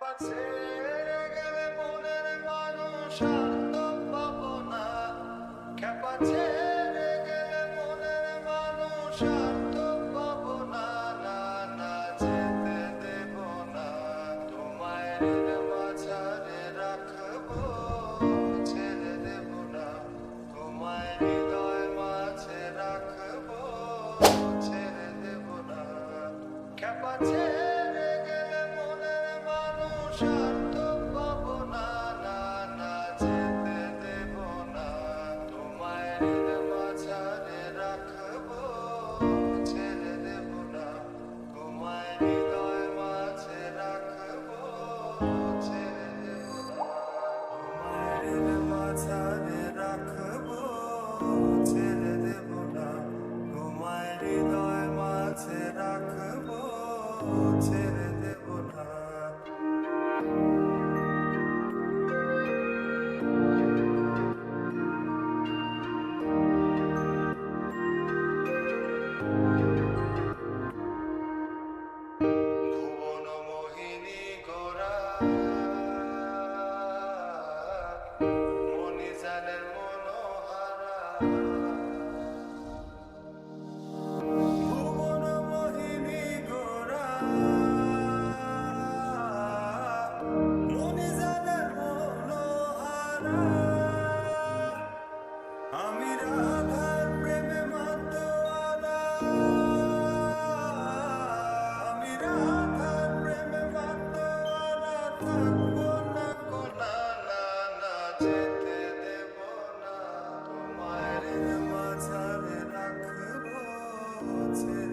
ছেড়ে গেলে মনের মানুষ আর তো পাবো না খেপা ছেড়ে গেলে মনের মানুষ আর তো পাবো না না না যেতে দেব না। তোমায় ঋণ মাঝারে রাখব, ছেড়ে দেব না। তোমায় হৃদয় মাঝে রাখব, ছেড়ে দেব না। খেপা ছেড়ে mountains.